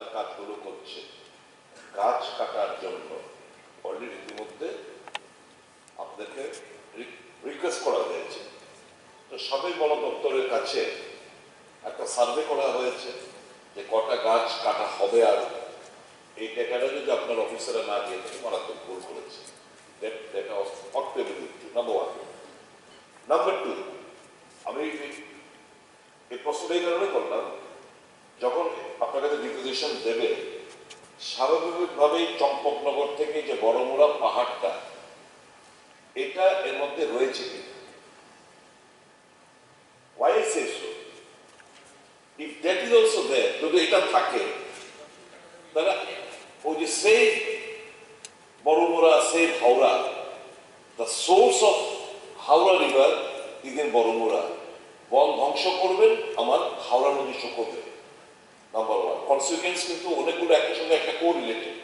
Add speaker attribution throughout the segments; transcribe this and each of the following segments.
Speaker 1: কাজগুলো করছে। গাছ কাটার জন্য। অলরেডি ইতিমধ্যে আপনাদেরকে রিকোয়েস্ট করা হয়েছে। তো সবাই বন দপ্তরের কাছে একটা সার্ভে করা হয়েছে যে কটা গাছ কাটা হবে আর এই ডেটাটা যদি আপনার অফিসারে না দিয়ে থাকে, মারাত্মক ভুল করেছে। নাম্বার টু আমি এই- এই প্রশ্নটা এই কারণে করলাম যখন আপনার কাছে রিকুইজিশন দেবে, স্বাভাবিকভাবেই চম্পকনগর থেকে যে বড়মুড়া পাহাড়টা, এটা এর মধ্যে রয়েছে যদি এটা থাকে ওই যে সেই সেই Howrah the source of Howrah river বন ধ্বংস করবেন, আমার হাওড়া নদী শুকোবে নাম্বার ওয়ান কনসিকুয়েন্স কিন্তু অনেকগুলো একটার সঙ্গে একটা কো রিলেটেড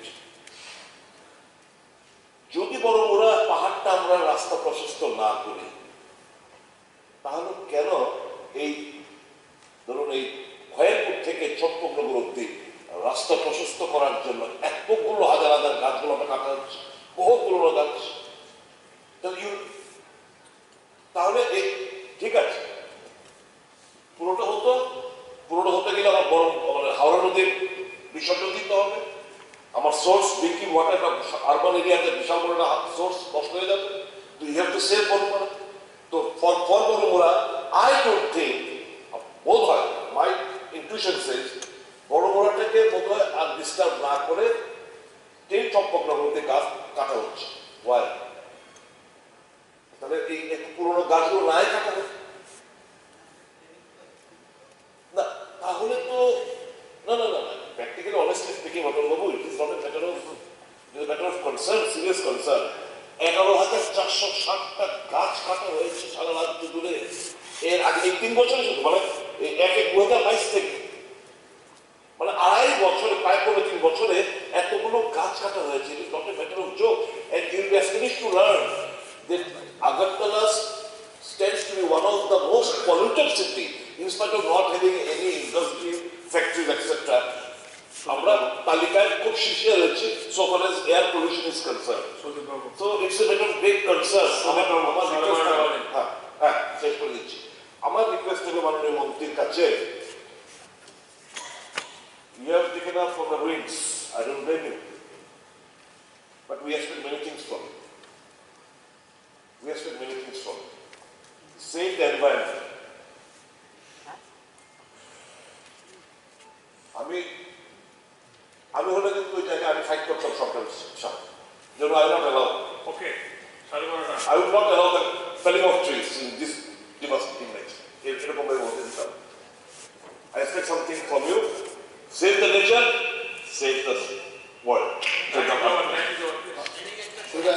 Speaker 1: যদি বড় ওরা পাহাড়টা আমরা রাস্তা প্রশস্ত না করি তাহলে কেন এই ধরুন এই খয়েরপুর থেকে চট্টগ্রাম অব্দি রাস্তা প্রশস্ত করার জন্য এতগুলো হাজার হাজার গাছগুলো আমরা কাটা হচ্ছে বহু পুরোনো গাছ তাহলে ঠিক আছে পুরোটা হতো পুরোটা হতে গেলে আমার হাওড়া নদীর বিসর্জন দিতে হবে। আমার সোর্স ড্রিঙ্কিং ওয়াটারটা আরবান এরিয়াতে বিশাল বড় একটা সোর্স নষ্ট হয়ে যাবে। তো you have to save Baramura তো for for Baramura I don't think বোধ হয় মাই ইনটিউশন সেন্স বড়মোড়াটাকে বোধ হয় আর ডিস্টার্ব না করে তিন চম্পকনগরতে গাছ কাটা হচ্ছে। ওয়াই তাহলে এই পুরোনো গাছগুলো নাই কাটা হচ্ছে না তাহলে তো না না না না practically honestly speaking Atal babu it is not a matter of it is matter of concern serious concern এগারো চারশো ষাটটা গাছ কাটা হয়েছে সারা রাজ্য জুড়ে। এর আগে এই তিন বছরে শুধু মানে এক এক দু হাজার বাইশ থেকে। মানে আড়াই বছরে, প্রায় পনেরো তিন বছরে এতগুলো গাছ কাটা হয়েছে। It not a matter of joke and you be aspire to learn that Agartala stands to be one of the most polluted city, in spite of not. আমরা তালিকায় খুব শীর্ষে রয়েছে so far as air pollution is concerned. So it's a matter of great concern. আমার আমার request থাকবে- হ্যাঁ হ্যাঁ শেষ করে দিচ্ছি আমার রিকোয়েস্ট হবে মাননীয় মন্ত্রীর কাছে You have taken up for the ruins. I don't blame you. But we expect many things from you. We expect many things from you. Save the environment. আমি আমি হলে কিন্তু জায়গায় আমি ফাইট করতাম সরকারের সাথে যেন I
Speaker 2: not allow okay
Speaker 1: I would not allow the felling of trees in this devastating nature. এরকম ভাবে বলতে দিতাম I expect something from you. Save the nature, save the world.
Speaker 2: Thank you